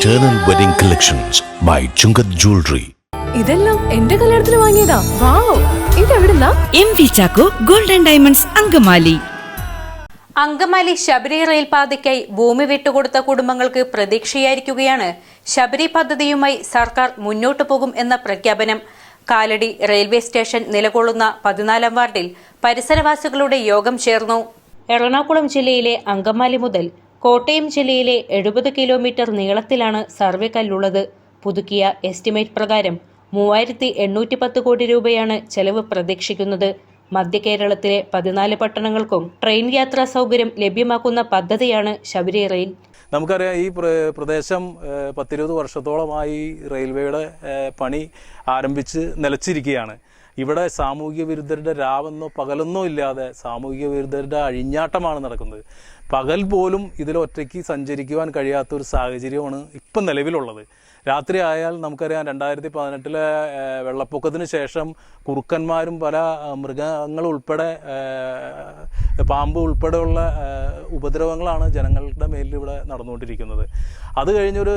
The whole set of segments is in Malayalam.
Eternal Wedding Collections by Chungath Jewelry. ഇതെല്ലാം എന്റെ കല്യാണത്തിന് വാങ്ങിയതാ. Wow ഇതെവിടുന്നാ? M V Chacko golden diamonds Angamaly. Angamaly Sabari റെയിൽപാതയ്ക്കായി ഭൂമി വിട്ടുകൊടുത്ത കുടുംബങ്ങൾക്ക് പ്രതീക്ഷയായിരിക്കുകയാണ്. ശബരി പദ്ധതിയുമായി സർക്കാർ മുന്നോട്ടു പോകും എന്ന പ്രഖ്യാപനം. കാലടി റെയിൽവേ സ്റ്റേഷൻ നിലകൊള്ളുന്ന പതിനാലാം വാർഡിൽ പരിസരവാസികളുടെ യോഗം ചേർന്നു. എറണാകുളം ജില്ലയിലെ അങ്കമാലി മുതൽ കോട്ടയം ജില്ലയിലെ എഴുപത് കിലോമീറ്റർ നീളത്തിലാണ് സർവേ കല്ലുള്ളത്. പുതുക്കിയ എസ്റ്റിമേറ്റ് പ്രകാരം മൂവായിരത്തി എണ്ണൂറ്റി പത്ത് കോടി രൂപയാണ് ചെലവ് പ്രതീക്ഷിക്കുന്നത്. മധ്യ കേരളത്തിലെ പതിനാല് പട്ടണങ്ങൾക്കും ട്രെയിൻ യാത്രാ സൗകര്യം ലഭ്യമാക്കുന്ന പദ്ധതിയാണ് ശബരി റെയിൽ. നമുക്കറിയാം ഈ പ്ര- പ്രദേശം പത്തിരുപത് വർഷത്തോളമായി റെയിൽവേയുടെ പണി ആരംഭിച്ച് നിലച്ചിരിക്കുകയാണ്. ഇവിടെ സാമൂഹിക വിരുദ്ധരുടെ രാവെന്നോ പകലെന്നോ ഇല്ലാതെ സാമൂഹിക വിരുദ്ധരുടെ അഴിഞ്ഞാട്ടമാണ് നടക്കുന്നത്. പകൽ പോലും ഇതിൽ ഒറ്റയ്ക്ക് സഞ്ചരിക്കുവാൻ കഴിയാത്ത ഒരു സാഹചര്യമാണ് ഇപ്പം നിലവിലുള്ളത്. രാത്രി ആയാൽ നമുക്കറിയാം രണ്ടായിരത്തി പതിനെട്ടിലെ വെള്ളപ്പൊക്കത്തിന് ശേഷം കുറുക്കന്മാരും പല മൃഗങ്ങൾ ഉൾപ്പെടെ പാമ്പ് ഉൾപ്പെടെയുള്ള ഉപദ്രവങ്ങളാണ് ജനങ്ങളുടെ മേലിൽ ഇവിടെ നടന്നുകൊണ്ടിരിക്കുന്നത്. അത് കഴിഞ്ഞൊരു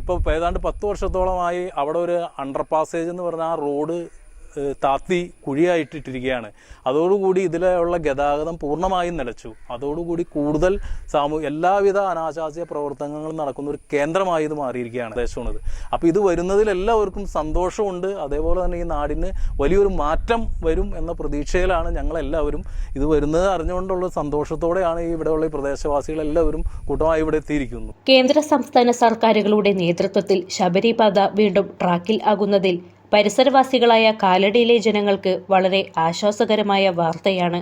ഇപ്പോൾ ഏതാണ്ട് പത്ത് വർഷത്തോളമായി അവിടെ ഒരു അണ്ടർ പാസേജ് എന്ന് പറഞ്ഞ ആ റോഡ് താത്തി കുഴിയായിട്ടിട്ടിരിക്കുകയാണ്. അതോടുകൂടി ഇതിലുള്ള ഗതാഗതം പൂർണമായും നിലച്ചു. അതോടുകൂടി കൂടുതൽ സാമൂ എല്ലാവിധ അനാശാസ്യ പ്രവർത്തനങ്ങളും നടക്കുന്ന ഒരു കേന്ദ്രമായി ഇത് മാറിയിരിക്കുകയാണ് ദേശമാണിത് അപ്പോൾ ഇത് വരുന്നതിൽ എല്ലാവർക്കും സന്തോഷമുണ്ട്. അതേപോലെ തന്നെ ഈ നാടിന് വലിയൊരു മാറ്റം വരും എന്ന പ്രതീക്ഷയിലാണ് ഞങ്ങളെല്ലാവരും ഇത് വരുന്നത്. അറിഞ്ഞുകൊണ്ടുള്ള സന്തോഷത്തോടെയാണ് ഈ ഇവിടെയുള്ള പ്രദേശവാസികളെല്ലാവരും കൂട്ടമായി ഇവിടെ എത്തിയിരിക്കുന്നു. കേന്ദ്ര സംസ്ഥാന സർക്കാരുകളുടെ നേതൃത്വത്തിൽ ശബരിപാത വീണ്ടും ട്രാക്കിൽ ആകുന്നതിൽ പരിസരവാസികളായ കാലടിയിലെ ജനങ്ങൾക്ക് വളരെ ആശ്വാസകരമായ വാർത്തയാണ്.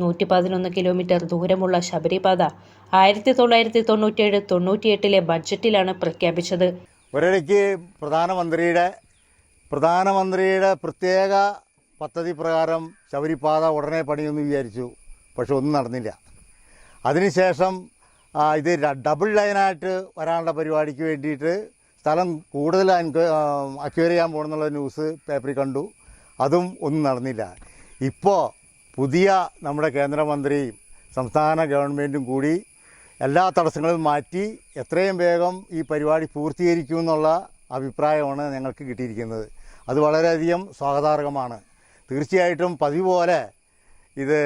നൂറ്റി പതിനൊന്ന് കിലോമീറ്റർ ദൂരമുള്ള ശബരിപാത ആയിരത്തി തൊള്ളായിരത്തി തൊണ്ണൂറ്റിയേഴ് തൊണ്ണൂറ്റിയെട്ടിലെ ബഡ്ജറ്റിലാണ് പ്രഖ്യാപിച്ചത്. ഒരിടയ്ക്ക് പ്രധാനമന്ത്രിയുടെ പ്രധാനമന്ത്രിയുടെ പ്രത്യേക പദ്ധതി പ്രകാരം ശബരിപാത ഉടനെ പണിയെന്ന് വിചാരിച്ചു. പക്ഷെ ഒന്നും നടന്നില്ല. അതിനുശേഷം ഇത് ഡബിൾ ലൈനായിട്ട് വരാനുള്ള പരിപാടിക്ക് വേണ്ടിയിട്ട് സ്ഥലം കൂടുതൽ അക്വയർ ചെയ്യാൻ പോകണമെന്നുള്ള ന്യൂസ് പേപ്പറിൽ കണ്ടു. അതും ഒന്നും നടന്നില്ല. ഇപ്പോൾ പുതിയ നമ്മുടെ കേന്ദ്രമന്ത്രിയും സംസ്ഥാന ഗവൺമെന്റും കൂടി എല്ലാ തടസ്സങ്ങളും മാറ്റി എത്രയും വേഗം ഈ പരിപാടി പൂർത്തീകരിക്കുമെന്നുള്ള അഭിപ്രായമാണ് ഞങ്ങൾക്ക് കിട്ടിയിരിക്കുന്നത്. അത് വളരെയധികം സ്വാഗതാർഹമാണ്. തീർച്ചയായിട്ടും പതിവ് പോലെ ഇത്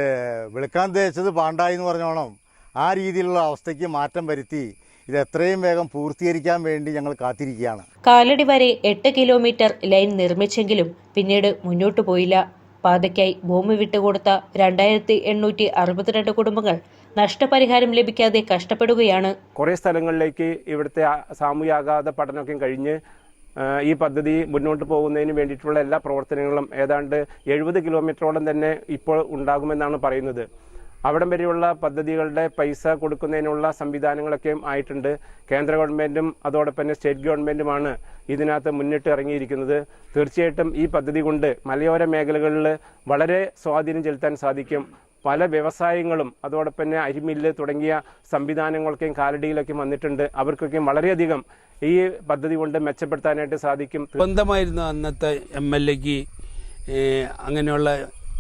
വിളിക്കാൻ തേച്ചത് പാണ്ടായി എന്ന് പറഞ്ഞോണം. ആ രീതിയിലുള്ള അവസ്ഥയ്ക്ക് മാറ്റം വരുത്തി ഇത് എത്രയും വേഗം പൂർത്തീകരിക്കാൻ വേണ്ടി ഞങ്ങൾ കാത്തിരിക്കുകയാണ്. കാലടി വരെ എട്ട് കിലോമീറ്റർ ലൈൻ നിർമ്മിച്ചെങ്കിലും പിന്നീട് മുന്നോട്ട് പോയില്ല. പാതയ്ക്കായി ഭൂമി വിട്ടുകൊടുത്ത രണ്ടായിരത്തി എണ്ണൂറ്റി അറുപത്തിരണ്ട് കുടുംബങ്ങൾ നഷ്ടപരിഹാരം ലഭിക്കാതെ കഷ്ടപ്പെടുകയാണ്. കുറേ സ്ഥലങ്ങളിലേക്ക് ഇവിടുത്തെ സാമൂഹ്യാഘാത സാമൂഹ്യ ആഘാത പഠനമൊക്കെ കഴിഞ്ഞ് ഈ പദ്ധതി മുന്നോട്ട് പോകുന്നതിന് വേണ്ടിയിട്ടുള്ള എല്ലാ പ്രവർത്തനങ്ങളും ഏതാണ്ട് എഴുപത് കിലോമീറ്ററോളം തന്നെ ഇപ്പോൾ ഉണ്ടാകുമെന്നാണ് പറയുന്നത്. അവിടം വരെയുള്ള പദ്ധതികളുടെ പൈസ കൊടുക്കുന്നതിനുള്ള സംവിധാനങ്ങളൊക്കെയും ആയിട്ടുണ്ട്. കേന്ദ്ര ഗവൺമെന്റും അതോടൊപ്പം തന്നെ സ്റ്റേറ്റ് ഗവൺമെന്റുമാണ് ഇതിനകത്ത് മുന്നിട്ട് ഇറങ്ങിയിരിക്കുന്നത്. തീർച്ചയായിട്ടും ഈ പദ്ധതി കൊണ്ട് മലയോര മേഖലകളിൽ വളരെ സ്വാധീനം ചെലുത്താൻ സാധിക്കും. പല വ്യവസായങ്ങളും അതോടൊപ്പം തന്നെ അരിമില്ല് തുടങ്ങിയ സംവിധാനങ്ങളൊക്കെയും കാലടിയിലൊക്കെ വന്നിട്ടുണ്ട്. അവർക്കൊക്കെയും വളരെയധികം ഈ പദ്ധതി കൊണ്ട് മെച്ചപ്പെടുത്താനായിട്ട് സാധിക്കും. സ്വന്തമായിരുന്നു അന്നത്തെ എം എൽ എക്ക് അങ്ങനെയുള്ള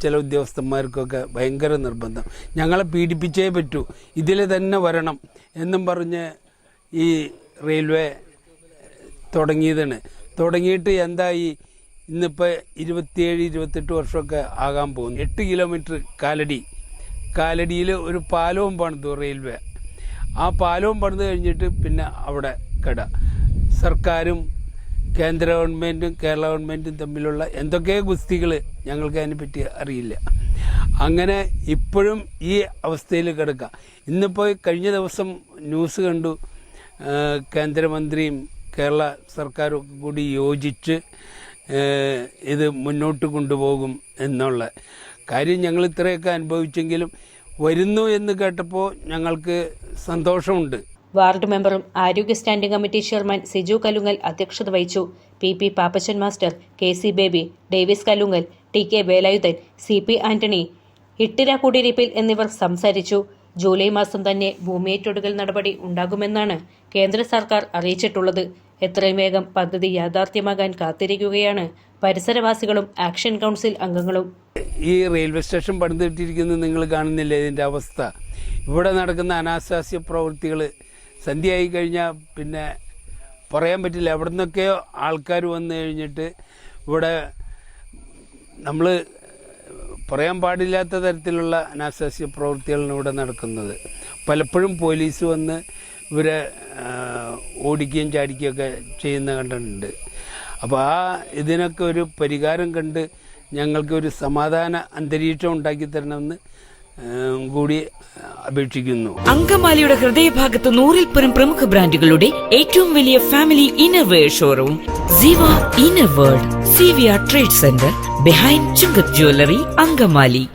ചില ഉദ്യോഗസ്ഥന്മാർക്കൊക്കെ ഭയങ്കര നിർബന്ധം. ഞങ്ങളെ പീഡിപ്പിച്ചേ പറ്റൂ. ഇതിൽ തന്നെ വരണം എന്നും പറഞ്ഞ് ഈ റെയിൽവേ തുടങ്ങിയതാണ്. തുടങ്ങിയിട്ട് എന്തായി? ഇന്നിപ്പോൾ ഇരുപത്തിയേഴ് ഇരുപത്തെട്ട് വർഷമൊക്കെ ആകാൻ പോകുന്നു. എട്ട് കിലോമീറ്റർ കാലടി. കാലടിയിൽ ഒരു പാലവും പണിതു റെയിൽവേ. ആ പാലവും പണിത് കഴിഞ്ഞിട്ട് പിന്നെ അവിടെ കട. സർക്കാരും കേന്ദ്ര ഗവൺമെന്റും കേരള ഗവൺമെന്റും തമ്മിലുള്ള എന്തൊക്കെ ഗുസ്തികൾ ഞങ്ങൾക്ക് അതിനെപ്പറ്റി അറിയില്ല. അങ്ങനെ ഇപ്പോഴും ഈ അവസ്ഥയിൽ കിടക്കുക ഇന്നിപ്പോൾ കഴിഞ്ഞ ദിവസം ന്യൂസ് കണ്ടു കേന്ദ്രമന്ത്രിയും കേരള സർക്കാരും കൂടി യോജിച്ച് ഇത് മുന്നോട്ട് കൊണ്ടുപോകും എന്നുള്ള കാര്യം ഞങ്ങൾ ഇത്രയൊക്കെ അനുഭവിച്ചെങ്കിലും വരുന്നു എന്ന് കേട്ടപ്പോൾ ഞങ്ങൾക്ക് സന്തോഷമുണ്ട്. വാർഡ് മെമ്പറും ആരോഗ്യ standing committee chairman Siju Kalungal അധ്യക്ഷത വഹിച്ചു. P P Pappachan master K C Baby Davis Kalungal T K Velayudhan C P Antony Ittira കുടിയിരിപ്പിൽ എന്നിവർ സംസാരിച്ചു. ജൂലൈ മാസം തന്നെ ഭൂമിയേറ്റെടുക്കൽ നടപടി ഉണ്ടാകുമെന്നാണ് കേന്ദ്ര സർക്കാർ അറിയിച്ചിട്ടുള്ളത്. എത്രയും വേഗം പദ്ധതി യാഥാർത്ഥ്യമാകാൻ കാത്തിരിക്കുകയാണ് പരിസരവാസികളും ആക്ഷൻ കൗൺസിൽ അംഗങ്ങളും. ഈ റെയിൽവേ സ്റ്റേഷൻ പണിതിട്ടിരിക്കുന്നത് നിങ്ങൾ കാണുന്നില്ലേ ഇതിന്റെ അവസ്ഥ? ഇവിടെ നടക്കുന്ന അനാശാസ്യ പ്രവൃത്തികൾ സന്ധ്യയായി കഴിഞ്ഞാൽ പിന്നെ പറയാൻ പറ്റില്ല. എവിടെ നിന്നൊക്കെയോ ആൾക്കാർ വന്നു കഴിഞ്ഞിട്ട് ഇവിടെ നമ്മൾ പറയാൻ പാടില്ലാത്ത തരത്തിലുള്ള അനാശാസ്യ പ്രവൃത്തികളാണ് ഇവിടെ നടക്കുന്നത്. പലപ്പോഴും പോലീസ് വന്ന് ഇവരെ ഓടിക്കുകയും ചാടിക്കുകയൊക്കെ ചെയ്യുന്ന കണ്ടിട്ടുണ്ട്. അപ്പോൾ ആ ഇതിനൊക്കെ ഒരു പരിഹാരം കണ്ട് ഞങ്ങൾക്ക് ഒരു സമാധാന അന്തരീക്ഷം ഉണ്ടാക്കി തരണമെന്ന് കൂടി അപേക്ഷിക്കുന്നു. അങ്കമാലിയുടെ ഹൃദയഭാഗത്ത് നൂറിൽ പരം പ്രമുഖ ബ്രാൻഡുകളുടെ ഏറ്റവും വലിയ family innerwear showroom world trade centre behind Chungath jewellery Angamaly.